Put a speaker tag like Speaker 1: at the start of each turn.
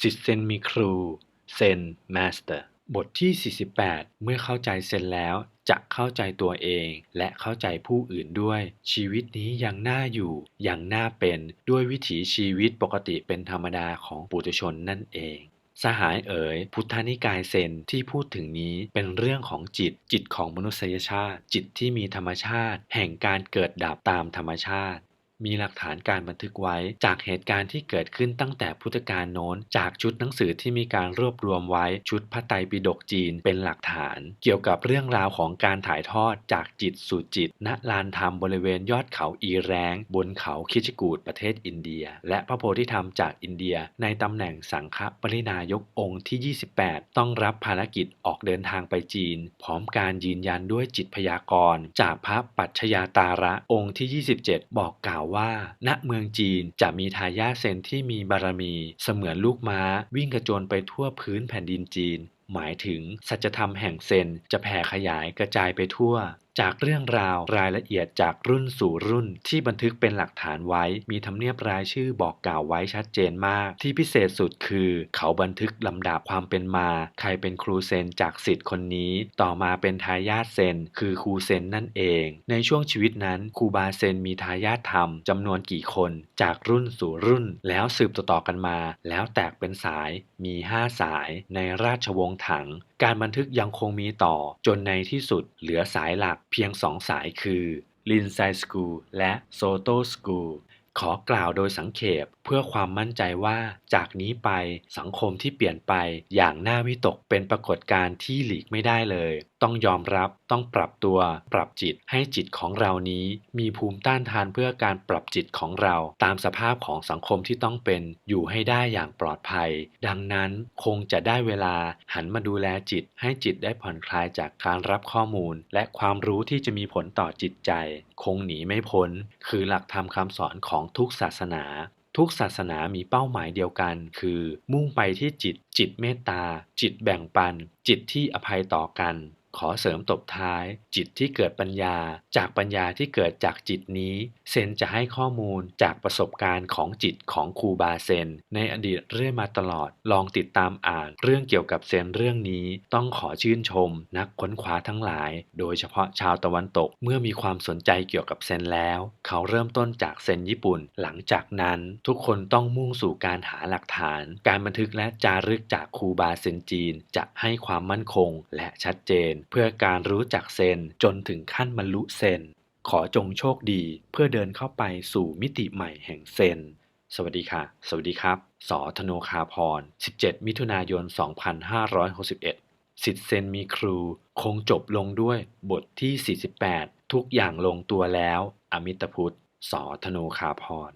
Speaker 1: สิทธิ์เซนมีครู เซนมาสเตอร์ บทที่ 48 เมื่อเข้าใจเซนแล้วจะเข้าใจตัวเองและเข้าใจผู้อื่นด้วย ชีวิตนี้ยังน่าอยู่ยังน่าเป็นด้วยวิถีชีวิตปกติเป็นธรรมดาของปุถุชนนั่นเอง สหายเอ๋ย พุทธนิกายเซนที่พูดถึงนี้เป็นเรื่องของจิต จิตของมนุษยชาติ จิตที่มีธรรมชาติ แห่งการเกิดดับตามธรรมชาติ มีหลักฐานการบันทึกไว้ จากเหตุการณ์ที่เกิดขึ้นตั้งแต่พุทธกาลโน้น จากชุดหนังสือที่มีการรวบรวมไว้ชุดพระไตรปิฎกจีนเป็นหลักฐาน เกี่ยวกับเรื่องราวของการถ่ายทอดจากจิตสู่จิต ณลานธรรมบริเวณยอดเขาอีแรงบนเขาคิชกูดประเทศอินเดีย และพระโพธิธรรมจากอินเดีย ในตำแหน่งสังฆปรินายกองค์ที่ 28 ต้องรับภารกิจออกเดินทางไปจีน พร้อมการยืนยันด้วยจิตพยากรณ์ จากพระปัจฉยาตาระองค์ที่ 27 บอกกล่าวว่า ณเมืองจีนจะมีทายาทเซนที่มีบารมี เสมือนลูกม้า วิ่งกระโจนไปทั่วพื้นแผ่นดินจีน หมายถึงสัจธรรมแห่งเซนจะแผ่ขยายกระจายไปทั่วจากเรื่องราวรายละเอียดจากรุ่นสู่รุ่นที่บันทึกเป็นหลักฐานไว้ มีทำเนียบรายชื่อบอกกล่าวไว้ชัดเจนมาก ที่พิเศษสุดคือ เขาบันทึกลำดับความเป็นมา ใครเป็นครูเซนจากสิทธิ์คนนี้ ต่อมาเป็นทายาทเซน คือครูเซนนั่นเอง ในช่วงชีวิตนั้นครูบาเซนมีทายาทธรรมจำนวนกี่คน จากรุ่นสู่รุ่น แล้วสืบต่อๆกันมา แล้วแตกเป็นสายมี 5 สายในราชวงศ์ถัง การบันทึกยังคงมีต่อจนในที่สุดเหลือสายหลัก เพียงสองสายคือลินไซสกูลและโซโตสกูลขอกล่าวโดยสังเขปเพื่อความมั่นใจว่าจากนี้ไปสังคมที่เปลี่ยนไปอย่างน่าวิตกเป็นปรากฏการณ์ที่หลีกไม่ได้เลย ต้องยอมรับ ต้องปรับตัว ปรับจิตให้จิตของเรานี้ มีภูมิต้านทานเพื่อการปรับจิตของเรา ตามสภาพของสังคมที่ต้องเป็นอยู่ให้ได้อย่างปลอดภัย ดังนั้นคงจะได้เวลาหันมาดูแลจิต ให้จิตได้ผ่อนคลายจากการรับข้อมูล และความรู้ที่จะมีผลต่อจิตใจ คงหนีไม่พ้น คือหลักธรรมคำสอนของทุกศาสนาทุกศาสนามีเป้าหมายเดียวกัน คือมุ่งไปที่จิต จิตเมตตา จิตแบ่งปัน จิตที่อภัยต่อกัน ขอเสริมตบท้าย จิตที่เกิดปัญญา จากปัญญาที่เกิดจากจิตนี้ เซนจะให้ข้อมูลจากประสบการณ์ของจิตของครูบาเซน ในอดีตเรื่อยมาตลอด ลองติดตามอ่าน เรื่องเกี่ยวกับเซนเรื่องนี้ ต้องขอชื่นชม นักค้นคว้าทั้งหลาย โดยเฉพาะชาวตะวันตกเมื่อมีความสนใจเกี่ยวกับเซนแล้ว เขาเริ่มต้นจากเซนญี่ปุ่น หลังจากนั้นทุกคนต้องมุ่งสู่การหาหลักฐาน การบันทึกและจารึกจากครูบาเซนจีน จะให้ความมั่นคงและชัดเจนเพื่อการรู้จักเซนจนถึงขั้นบรรลุเซน ขอจงโชคดีเพื่อเดินเข้าไปสู่มิติใหม่แห่งเซน สวัสดีค่ะ สวัสดีครับสอธโนคาพร 17 มิถุนายน 2561 สิทธิเซนมีครู คงจบลงด้วยบทที่ 48 ทุกอย่างลงตัวแล้ว อมิตพุทธสอธโนคาพร